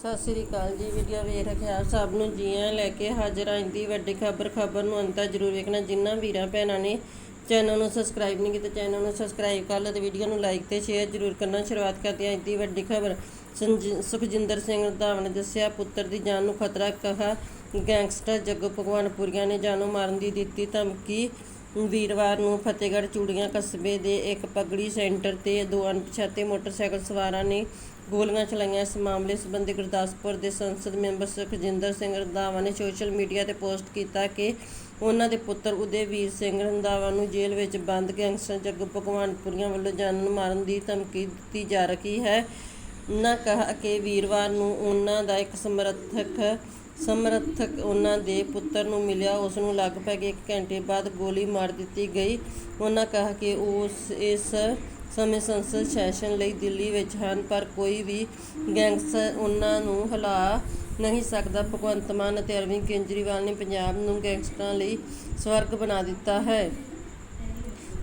ਸਤਿ ਸ੍ਰੀ ਅਕਾਲ ਜੀ, ਵੀਡੀਓ ਵੇਖ ਰਹੇ ਆਪ ਸਭ ਨੂੰ। ਜੀ ਆਇਆਂ ਲੈ ਕੇ ਹਾਜ਼ਰ ਆਂ ਦੀ ਵੱਡੀ ਖਬਰ ਖਬਰ ਨੂੰ ਅੰਤ ਤੱਕ ਜ਼ਰੂਰ ਵੇਖਣਾ। ਜਿਨ੍ਹਾਂ ਵੀਰਾਂ ਭੈਣਾਂ ਨੇ ਚੈਨਲ ਨੂੰ ਸਬਸਕ੍ਰਾਈਬ ਨਹੀਂ ਕੀਤਾ, ਚੈਨਲ ਨੂੰ ਸਬਸਕ੍ਰਾਈਬ ਕਰ ਲਓ ਤੇ ਵੀਡੀਓ ਨੂੰ ਲਾਈਕ ਤੇ ਸ਼ੇਅਰ ਜ਼ਰੂਰ ਕਰਨਾ। ਸ਼ੁਰੂਆਤ ਕਰਦੇ ਹਾਂ ਅੱਜ ਦੀ ਵੱਡੀ ਖਬਰ। ਸੁਖਜਿੰਦਰ ਸਿੰਘ ਰੰਧਾਵਾ ਨੇ ਦੱਸਿਆ, ਪੁੱਤਰ ਦੀ ਜਾਨ ਨੂੰ ਖਤਰਾ ਕਹਾ। ਗੈਂਗਸਟਰ ਜੱਗੂ ਭਗਵਾਨਪੁਰੀਆ ਨੇ ਜਾਨੋਂ ਮਾਰਨ ਦੀ ਦਿੱਤੀ ਧਮਕੀ। ਵੀਰਵਾਰ ਨੂੰ ਫਤਿਹਗੜ੍ਹ ਚੂੜੀਆਂ ਕਸਬੇ ਦੇ ਇੱਕ ਪਗੜੀ ਸੈਂਟਰ ਤੇ ਦੋ ਅਣਪਛਾਤੇ ਮੋਟਰਸਾਈਕਲ ਸਵਾਰਾਂ ਨੇ ਗੋਲੀਆਂ ਚਲਾਈਆਂ। ਇਸ ਮਾਮਲੇ ਸੰਬੰਧੀ ਗੁਰਦਾਸਪੁਰ ਦੇ ਸੰਸਦ ਮੈਂਬਰ ਸੁਖਜਿੰਦਰ ਸਿੰਘ ਰੰਧਾਵਾ ਨੇ ਸੋਸ਼ਲ ਮੀਡੀਆ ਤੇ ਪੋਸਟ ਕੀਤਾ ਕਿ ਉਹਨਾਂ ਦੇ ਪੁੱਤਰ ਉਦੇਵੀਰ ਸਿੰਘ ਰੰਧਾਵਾ ਨੂੰ ਜੇਲ੍ਹ ਵਿੱਚ ਬੰਦ ਗੈਂਗਸਟਰ ਜੱਗ ਭਗਵਾਨਪੁਰੀਆਂ ਵੱਲੋਂ ਜਾਨ ਮਾਰਨ ਦੀ ਧਮਕੀ ਦਿੱਤੀ ਜਾ ਰਹੀ ਹੈ। ਉਹਨਾਂ ਕਿਹਾ ਕਿ ਵੀਰਵਾਰ ਨੂੰ ਉਹਨਾਂ ਦਾ ਇੱਕ ਸਮਰਥਕ ਸਮਰਥਕ ਉਹਨਾਂ ਦੇ ਪੁੱਤਰ ਨੂੰ ਮਿਲਿਆ। ਉਸ ਨੂੰ ਲਗਭਗ 1 ਘੰਟੇ ਬਾਅਦ ਗੋਲੀ ਮਾਰ ਦਿੱਤੀ ਗਈ। ਉਹਨਾਂ ਕਿਹਾ ਕਿ ਉਸ ਇਸ ਸਮੇਂ ਸੰਸਦ ਸੈਸ਼ਨ ਲਈ ਦਿੱਲੀ ਵਿੱਚ ਹਨ, ਪਰ ਕੋਈ ਵੀ ਗੈਂਗਸਟਰ ਉਹਨਾਂ ਨੂੰ ਹਿਲਾ ਨਹੀਂ ਸਕਦਾ। ਭਗਵੰਤ ਮਾਨ ਅਤੇ ਅਰਵਿੰਦ ਕੇਜਰੀਵਾਲ ਨੇ ਪੰਜਾਬ ਨੂੰ ਗੈਂਗਸਟਰਾਂ ਲਈ ਸਵਰਗ ਬਣਾ ਦਿੱਤਾ ਹੈ,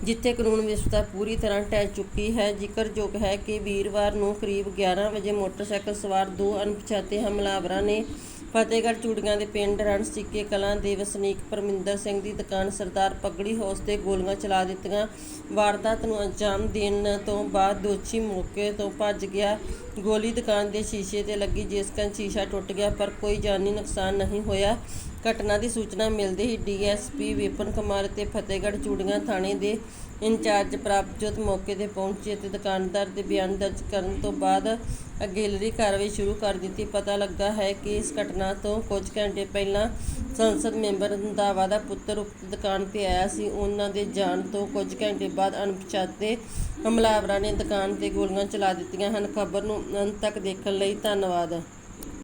ਜਿੱਥੇ ਕਾਨੂੰਨ ਵਿਵਸਥਾ ਪੂਰੀ ਤਰ੍ਹਾਂ ਟਹਿ ਚੁੱਕੀ ਹੈ। ਜ਼ਿਕਰਯੋਗ ਹੈ ਕਿ ਵੀਰਵਾਰ ਨੂੰ ਕਰੀਬ 11 ਵਜੇ ਮੋਟਰਸਾਈਕਲ ਸਵਾਰ ਦੋ ਅਣਪਛਾਤੇ ਹਮਲਾਵਰਾਂ ਨੇ ਫਤਿਹਗੜ੍ਹ ਚੂੜੀਆਂ ਦੇ ਪਿੰਡ ਰਣਸੀਕੇ ਕਲਾਂ ਦੇ ਵਸਨੀਕ ਪਰਮਿੰਦਰ ਸਿੰਘ ਦੀ ਦੁਕਾਨ ਸਰਦਾਰ ਪਗੜੀ ਹਾਊਸ ਤੇ ਗੋਲੀਆਂ ਚਲਾ ਦਿੱਤੀਆਂ। ਵਾਰਦਾਤ ਨੂੰ ਅੰਜਾਮ ਦੇਣ ਤੋਂ ਬਾਅਦ ਦੋਸ਼ੀ ਮੌਕੇ ਤੋਂ ਭੱਜ ਗਿਆ। ਗੋਲੀ ਦੁਕਾਨ ਦੇ ਸ਼ੀਸ਼ੇ ਤੇ ਲੱਗੀ, ਜਿਸ ਕਾਰਨ ਸ਼ੀਸ਼ਾ ਟੁੱਟ ਗਿਆ, ਪਰ ਕੋਈ ਜਾਨੀ ਨੁਕਸਾਨ ਨਹੀਂ ਹੋਇਆ। ਘਟਨਾ ਦੀ ਸੂਚਨਾ ਮਿਲਦੇ ਹੀ ਡੀਐਸਪੀ ਵਿਪਨ ਕੁਮਾਰ ਤੇ ਫਤਿਹਗੜ੍ਹ ਚੂੜੀਆਂ ਥਾਣੇ ਦੇ ਇੰਚਾਰਜ ਪ੍ਰਭਜੋਤ ਮੌਕੇ ਤੇ ਪਹੁੰਚੇ ਅਤੇ ਦੁਕਾਨਦਾਰ ਦੇ ਬਿਆਨ ਦਰਜ ਕਰਨ ਤੋਂ ਬਾਅਦ ਅਗੇਲਰੀ ਕਾਰਵਾਈ ਸ਼ੁਰੂ ਕਰ ਦਿੱਤੀ। ਪਤਾ ਲੱਗਾ ਹੈ ਕਿ ਇਸ ਘਟਨਾ ਤੋਂ ਕੁਝ ਘੰਟੇ ਪਹਿਲਾਂ ਸੰਸਦ ਮੈਂਬਰ ਰੰਧਾਵਾ ਦਾ ਪੁੱਤਰ ਉਕਤ ਦੁਕਾਨ ਤੇ ਆਇਆ ਸੀ। ਉਹਨਾਂ ਦੇ ਜਾਣ ਤੋਂ ਕੁਝ ਘੰਟੇ ਬਾਅਦ ਅਣਪਛਾਤੇ ਹਮਲਾਵਰਾਂ ਨੇ ਦੁਕਾਨ ਤੇ ਗੋਲੀਆਂ ਚਲਾ ਦਿੱਤੀਆਂ ਹਨ। ਖਬਰ ਨੂੰ ਅੰਤ ਤੱਕ ਦੇਖਣ ਲਈ ਧੰਨਵਾਦ।